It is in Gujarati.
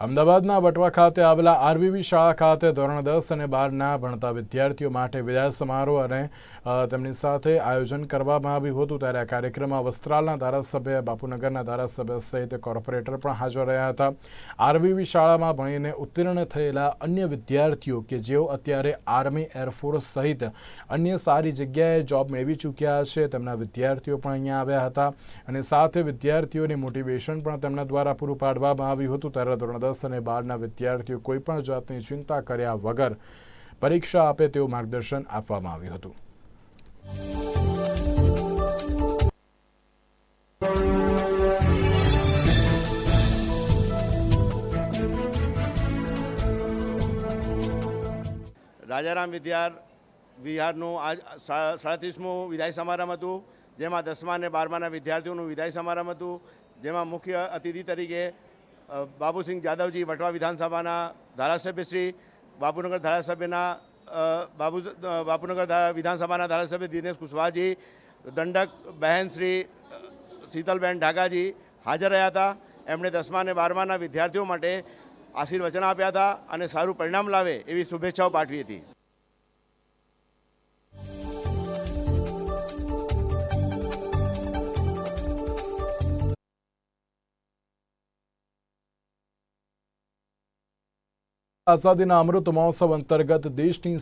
અમદાવાદના વટવા ખાતે આવેલા આરવીવી શાળા ખાતે ધોરણ દસ અને બારના ભણતા વિદ્યાર્થીઓ માટે વિદાય સમારોહ અને તેમની સાથે આયોજન કરવામાં આવ્યું હતું. ત્યારે આ કાર્યક્રમમાં વસ્ત્રાલના ધારાસભ્ય, બાપુનગરના ધારાસભ્ય સહિત કોર્પોરેટર પણ હાજર રહ્યા હતા. આરવીવી શાળામાં ભણીને ઉત્તીર્ણ થયેલા અન્ય વિદ્યાર્થીઓ કે જેઓ અત્યારે આર્મી, એરફોર્સ સહિત અન્ય સારી જગ્યાએ જોબ મેળવી ચૂક્યા છે, તેમના વિદ્યાર્થીઓ પણ અહીંયા આવ્યા હતા અને સાથે વિદ્યાર્થીઓને મોટિવેશન પણ તેમના દ્વારા પૂરું પાડવામાં આવ્યું હતું. ત્યારે ધોરણ દસ અને બારના વિદ્યાર્થીઓ કોઈપણ જાતની ચિંતા કર્યા વગર પરીક્ષા આપે તેવું માર્ગદર્શન આપવામાં આવ્યું હતું. રાજારામ વિદ્યાર વિહારનું આજ સાડત્રીસમું વિદાય સમારંભ હતું, જેમાં દસમા અને બારમાના વિદ્યાર્થીઓનું વિદાય સમારંભ હતું, જેમાં મુખ્ય અતિથિ તરીકે બાબુસિંહ જાદવજી વટવા વિધાનસભાના ધારાસભ્ય શ્રી, બાપુનગર ધારાસભ્યના બાબુ બાપુનગર વિધાનસભાના ધારાસભ્ય દિનેશ કુશવાહજી, દંડક બહેન શ્રી શીતલબહેન ઢાકાજી હાજર રહ્યા હતા. એમણે દસમા અને બારમાના વિદ્યાર્થીઓ માટે આશીર્વચન આપ્યા હતા અને સારું પરિણામ લાવે એવી શુભેચ્છાઓ પાઠવી હતી. આઝાદીના અમૃત મહોત્સવ અંતર્ગત દેશની